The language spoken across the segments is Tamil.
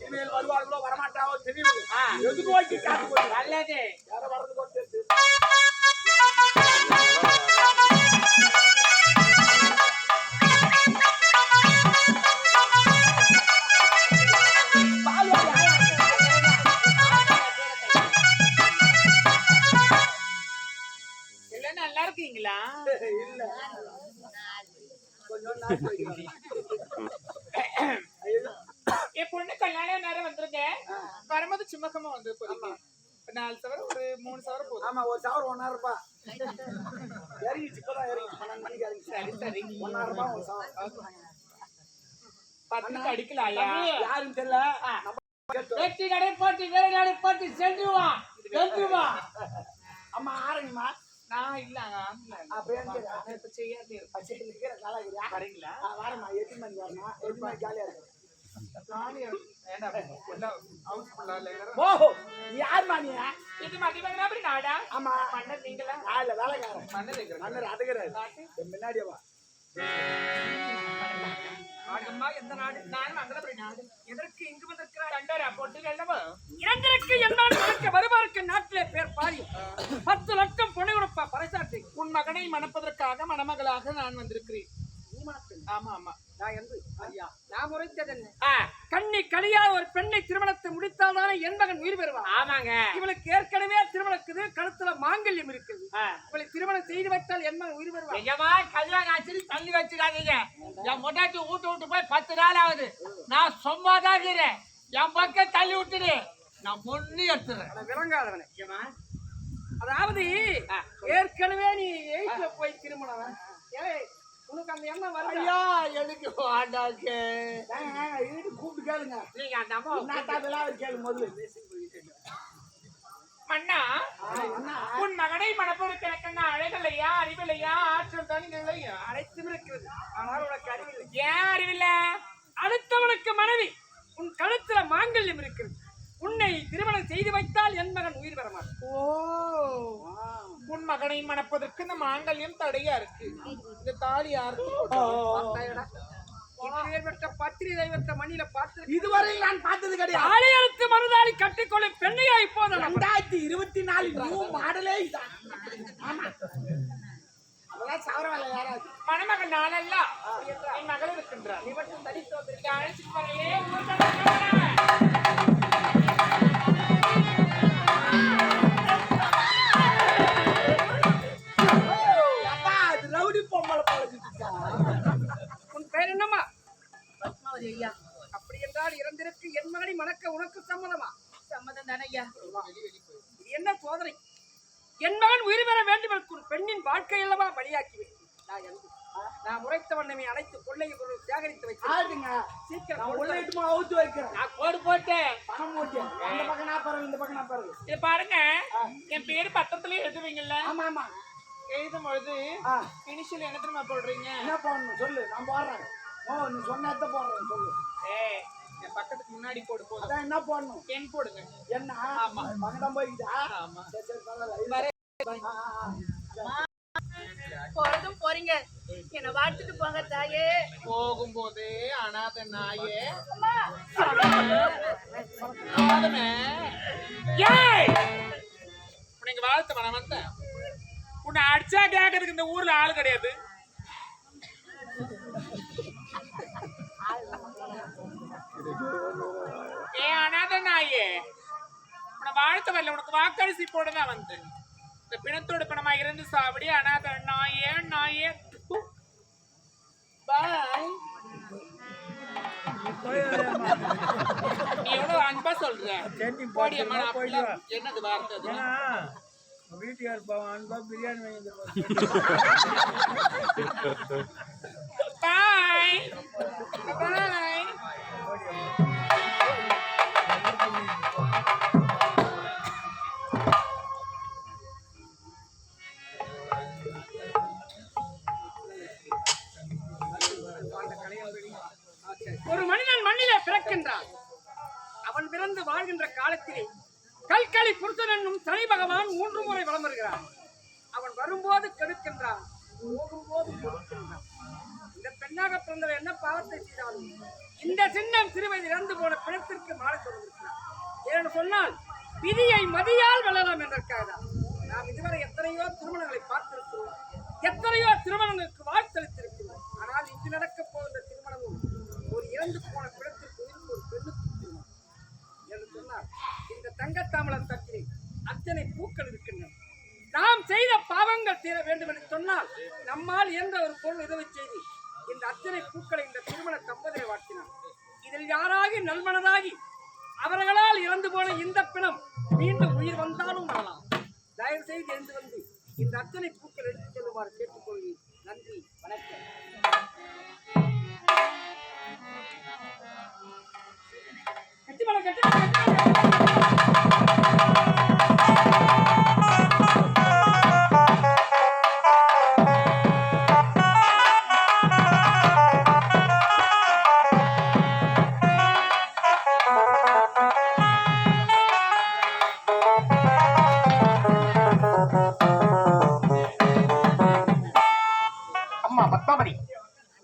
இனிமேல் வருவார்களோ வரமாட்டாவோ தெரியும் ஆ. எதிர்நோக்கி காத்து நல்லது. சும்மக்கமா வந்து நாலு சவரம் ஒரு மூணு சவரம் போதும். ஆமா ஒரு சவரம் ஒன்னாயிரம் ரூபாய் இறங்கிச்சு இப்பதான் இறங்கிச்சு பன்னெண்டு மணிக்கு இறங்கிச்சு சரி சரி. ஒன்னாயிரம் ரூபாய் ஒரு சவரம் பத்துக்கு அடிக்கலாயா யாருன்னு தெரியல. வெற்றி நடை போட்டி வேலை நடை போட்டி சென்று வா சென்று வா அம்மா ஆரணிமா நான் இல்ல. அப்படியே இப்ப செய்யாதே இருக்கேன். சரி வரீங்களா? வரமா எட்டு மணிக்கு வரணும் எட்டு மணிக்கு ஜாலியா இருக்கும். ஓஹோ யாருமா நீ இது மதிமகனாபுரி நாடா ஆமா. மன்னர் நீங்களா நான் இல்ல வேலைக்காரன். மன்னர் மன்னர் அதுகிறாரு முன்னாடியே வா. எதற்கு இங்கு பேர் பாரி. பத்து லட்சம் பொண்ணை உன் மகனை மணப்பதற்காக மணமகளாக நான் வந்திருக்கிறேன். ஆமா ஆமா. நான் எந்த ஐயா. நான் முறைத்தது என்ன? கண்ணி கலியா ஒரு பெண்ணை திருமணத்தை முடித்தால்தானே என் மகன் உயிர் பெறுவான். ஆமாங்க. இவளுக்கு ஏற்கனவே திருமணம் இருக்குது கழுத்துல மாங்கல்யம் இருக்குது. இவளை திருமணம் செய்து வைத்தால் என் மகன் உயிர் பெறுவான். எஜமா கல்யாணம் ஆச்சு தள்ளி வச்சுக்காதீங்க என் முன்னாடி வீட்டு விட்டு போய் பத்து நாள் ஆகுது. நான் சும்மா தான் இருக்கிறேன். என் பக்கம் தள்ளி விட்டுடு. நான் பொண்ணு எடுத்துறேன் விளங்காதவனே. அதாவது ஏற்கனவே நீ எயிட்ல போய் திருமணம் உனக்கு அந்த எண்ணம் வரலையா ஐயா எனக்கு வாண்டாக்கு வீடு கூப்பிட்டு கேளுங்க. நீங்க அந்த அம்மா நாட்டா விழாவை கேளு முதல்ல. மன்னா ஆ, என்ன உன் மகனை மணப்பதற்கு எனக்கு அழகலையா அறிவில்லையா ஆற்றல் தானில்லையா அனைத்தும் இருக்கிறது ஆனால் உனக்கு அறிவில்லை. ஏன் அறிவில்லை? அடுத்தவனுக்கு மனைவி. உன் கழுத்துல மாங்கல்யம் இருக்கிறது. உன்னை திருமணம் செய்து வைத்தால் என் மகன் உயிர் மாட்டான். ஓ. மகனை மணப்பதற்கு இந்த மாங்கல்யம் தடையா இருக்கு. இந்த தாலி யாருக்கு பார்த்தாயடா? இப்பேற்பட்ட பத்திரி தெய்வத்தை மண்ணில பார்த்து இதுவரை நான் பார்த்தது கிடையாது. தாலி அறுத்து மறுதாலி கட்டிக்கொள்ளும் பெண்ணையா இப்போது ரெண்டாயிரத்தி இருபத்தி நாலு நியூ மாடலே இதான் அதெல்லாம் யாராவது. மணமகன் நாளல்ல என் மகள் இருக்கின்றார் தனித்து வந்திருக்க அழைச்சிட்டு போறையே அனைத்து கொள்ளை பொருள் சேகரித்து சீக்கிரம் நான் கொடு. இட்டுமா அவுத்து வைக்கிறேன். நான் கோடு போட்டேன். பணம் அந்த பக்கம் நான் பாருங்க இந்த பக்கம் நான் பாருங்க. இது பாருங்க. என் பேரு பத்திரத்துல எழுதுவீங்கல்ல? ஆமா ஆமா. எழுதும் பொழுது ஆ. இனிஷியல் என்ன தெரியுமா போடுறீங்க? என்ன போடணும் சொல்லு நான் போடுறேன். ஓ நீ சொன்னத போடுறேன் சொல்லு. ஏய், என் பக்கத்துக்கு முன்னாடி போடு. போதும் அதான் என்ன போடணும்? பெண் போடுங்க. என்ன? பக்கடம் போய்க்குதா? ஆமா. சரி சரி பரவாயில்ல. போறதும் போறீங்க. என்ன வாழ்த்துட்டு போங்க தாயே. போகும்போது அனாத நாயே! உனக்கு வாழ்த்து மனம் வந்த உன்னை அடிச்சா கேட்கறதுக்கு இந்த ஊர்ல ஆள் கிடையாது. ஏ அனாத நாயே. உன்னை வாழ்த்த வரல. உனக்கு வாக்கரிசி போட தான் வந்து இந்த பிணத்தோட பிணமா இருந்து சாவடி அனாத நாயே நாயே. பாய். நீ எவ்வளவு அன்பா சொல்ற? போடி அம்மா நான் அப்படிலாம் என்னது வார்த்தை? வீட்டுக்கார் பாவம் அன்பா பிரியாணி வாங்கி பாய். பாய். ஒரு மனிதன் மண்ணிலே பிறக்கின்றான். அவன் பிறந்து வாழ்கின்ற காலத்திலே கல்களி புருஷன் என்னும் சனி பகவான் மூன்று முறை வளம் வருகிறான் அவன் வரும்போது கெடுக்கின்றான் போகும்போது கொடுக்கின்றான் இந்த பெண்ணாக பிறந்தவர் என்ன பாவத்தை செய்தாலும் இந்த சின்னம் சிறுவயது இறந்து போன பிணத்திற்கு மாலை சொல்லிருக்கிறார் ஏன்னு சொன்னால் விதியை மதியால் வளரலாம் என்பதற்காக தான். நாம் இதுவரை எத்தனையோ திருமணங்களை பார்த்திருக்கிறோம். எத்தனையோ திருமணங்களுக்கு வாழ்த்தளித்திருக்கிறோம் ஆனால் இங்கு நடக்கப் போகின்ற திருமணமும் ஒரு இறந்து போன பிணத்திற்கு ஒரு பெண்ணுக்கு என்று சொன்னார். இந்த தங்கத்தாமலம் தட்டிலே அத்தனை பூக்கள் இருக்கின்றன. நாம் செய்த பாவங்கள் தீர வேண்டும் என்று சொன்னால் நம்மால் இயன்ற ஒரு பொருள் உதவி செய்து இந்த அத்தனை பூக்களை இந்த திருமண தம்பதியை வாழ்த்தினார். இதில் யாராகி நல்மனதாகி அவர்களால் இறந்து போன இந்த பிணம் மீண்டும் உயிர் வந்தாலும் வரலாம். தயவு செய்து எழுந்து வந்து இந்த அத்தனை பூக்கள் எடுத்துச் செல்லுமாறு கேட்டுக்கொள்கிறேன். நன்றி வணக்கம். பத்மாவதி.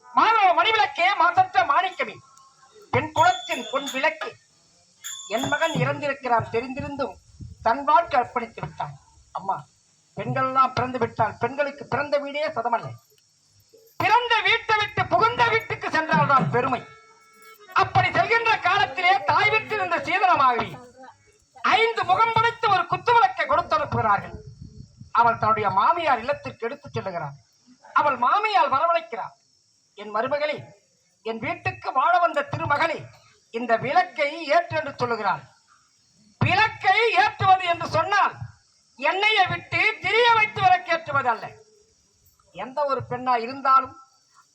மாணவ மணிவிளக்கே மாசற்ற மாணிக்கமே. என் குலத்தின் பொன் விளக்கு. என் மகன் இறந்திருக்கிறான் தெரிந்திருந்தும் தன் வாழ்க்கை அர்ப்பணித்து விட்டான். அம்மா பெண்கள் எல்லாம் பிறந்து விட்டால் பெண்களுக்கு பிறந்த வீடே சதமல்ல. பிறந்த வீட்டை விட்டு புகுந்த வீட்டுக்கு சென்றால்தான் பெருமை. அப்படி செல்கின்ற காலத்திலே தாய் வீட்டில் இருந்த சீதனமாகி ஐந்து முகம் படைத்து ஒரு குத்துவிளக்கை கொடுத்து அனுப்புகிறார்கள் அவள் தன்னுடைய மாமியார் இல்லத்திற்கு எடுத்துச் செல்லுகிறார் அவள் மாமியால் வரவழைக்கிறார் என் மருமகளே என் வீட்டுக்கு வாழ வந்த திருமகளே இந்த விளக்கை ஏற்று என்று சொல்லுகிறாள். விளக்கை ஏற்றுவது என்று சொன்னால் எண்ணெயை விட்டு திரிய வைத்து விளக்கேற்றுவது அல்ல. எந்த ஒரு பெண்ணா இருந்தாலும்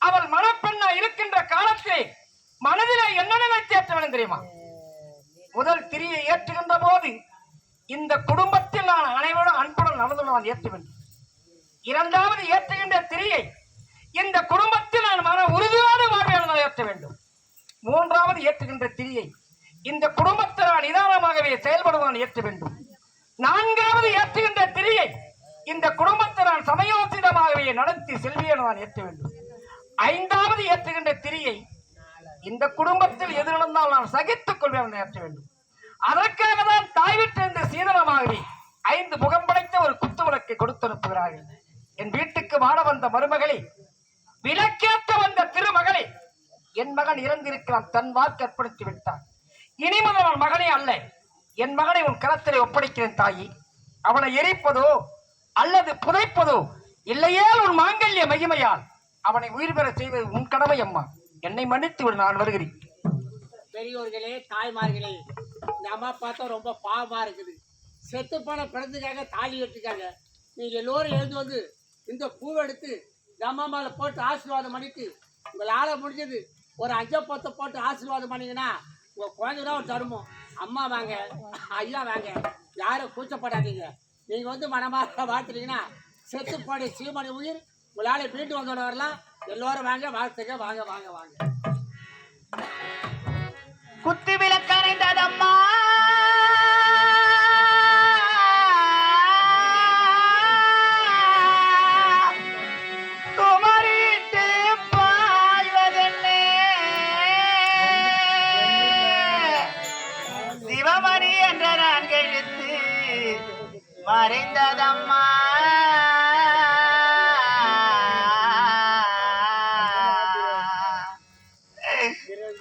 அவள் மணப்பெண்ணா இருக்கின்ற காலத்திலே மனதிலே என்ன நினைத்து ஏற்ற வேண்டும் தெரியுமா? முதல் திரியை ஏற்றுகின்ற போது இந்த குடும்பத்தில் நான் அனைவரும் அன்புடன் நடந்து நான் ஏற்ற வேண்டும். இரண்டாவது ஏற்றுகின்ற திரியை இந்த குடும்பத்தில் நான் மன உறுதியோடு வாழ்வேன் ஏற்ற வேண்டும். மூன்றாவது ஏற்றுகின்ற திரியை இந்த குடும்பத்தில் நான் நிதானமாகவே செயல்படுவான் ஏற்ற வேண்டும். நான்காவது ஏற்றுகின்ற திரியை இந்த குடும்பத்தை நான் சமயோசிதமாகவே நடத்தி செல்வியை நான் ஏற்ற வேண்டும். ஐந்தாவது ஏற்றுகின்ற திரியை இந்த குடும்பத்தில் எது நடந்தால் நான் சகித்துக் கொள்வேன் ஏற்ற வேண்டும். அதற்காக தான் தாய் விட்டிருந்த சீதனமாகவே ஐந்து முகம் படைத்த ஒரு குத்து விளக்கை கொடுத்து அனுப்புகிறார்கள் என் வீட்டுக்கு வாழ வந்த மருமகளே விளக்கேற்ற வந்த திருமகளே என் மகன் இறந்திருக்கிறான் தன் வாக்கு அர்ப்பணித்து விட்டான். இனி அவன் மகனே அல்ல. என் மகனை உன் கரத்திலே ஒப்படைக்கிறேன் தாயி. அவனை எரிப்பதோ அல்லது புதைப்பதோ இல்லையே உன் மாங்கல்ய மகிமையால் அவனை உயிர் பெற செய்வது உன் கடமை அம்மா. என்னை மன்னித்து விடு நான் வருகிறேன். பெரியோர்களே தாய்மார்களே இந்த அம்மா பார்த்தா ரொம்ப பாவமா இருக்குது. செத்து போன பிறந்துக்காக தாலி கட்டிருக்காங்க. நீங்க எல்லோரும் எழுந்து வந்து இந்த பூவை எடுத்து இந்த போட்டு ஆசீர்வாதம் பண்ணிட்டு உங்களால் முடிஞ்சது ஒரு அஞ்ச பத்தை போட்டு ஆசீர்வாதம் பண்ணீங்கன்னா உங்கள் குழந்தைதான் ஒரு தருமம். அம்மா வாங்க ஐயா வாங்க யாரும் கூச்சப்படாதீங்க. நீங்கள் வந்து மனமாக வாழ்த்துட்டீங்கன்னா செத்து போன சீமணி உயிர் உங்களால் வீட்டு வந்தோட வரலாம். எல்லோரும் வாங்க வாழ்த்துக்க வாங்க வாங்க வாங்க. குத்து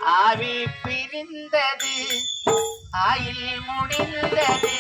ஆவி பிரிந்தது ஆயில் முடிந்தது.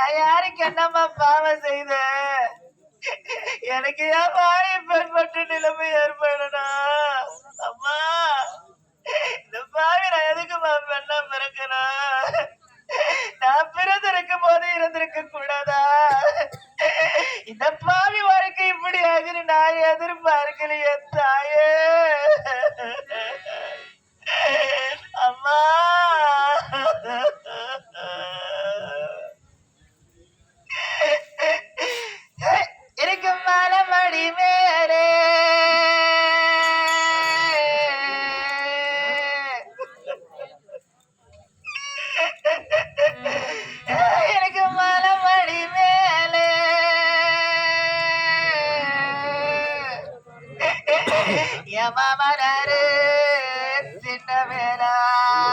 நான் யாருக்கு என்னம்மா பாவம் செய்த எனக்கு ஏன் பாடி பெண்பட்டு நிலைமை ஏற்படணும் அம்மா இந்த பாவி நான் எதுக்குமா பெண்ணா பிறக்கணும் நான் பிறந்திருக்கும் போது இருந்திருக்க கூடாதா? இந்த பாவி வாழ்க்கை இப்படி ஆகுது நான் எதிர்பார்க்கலையே தாயே.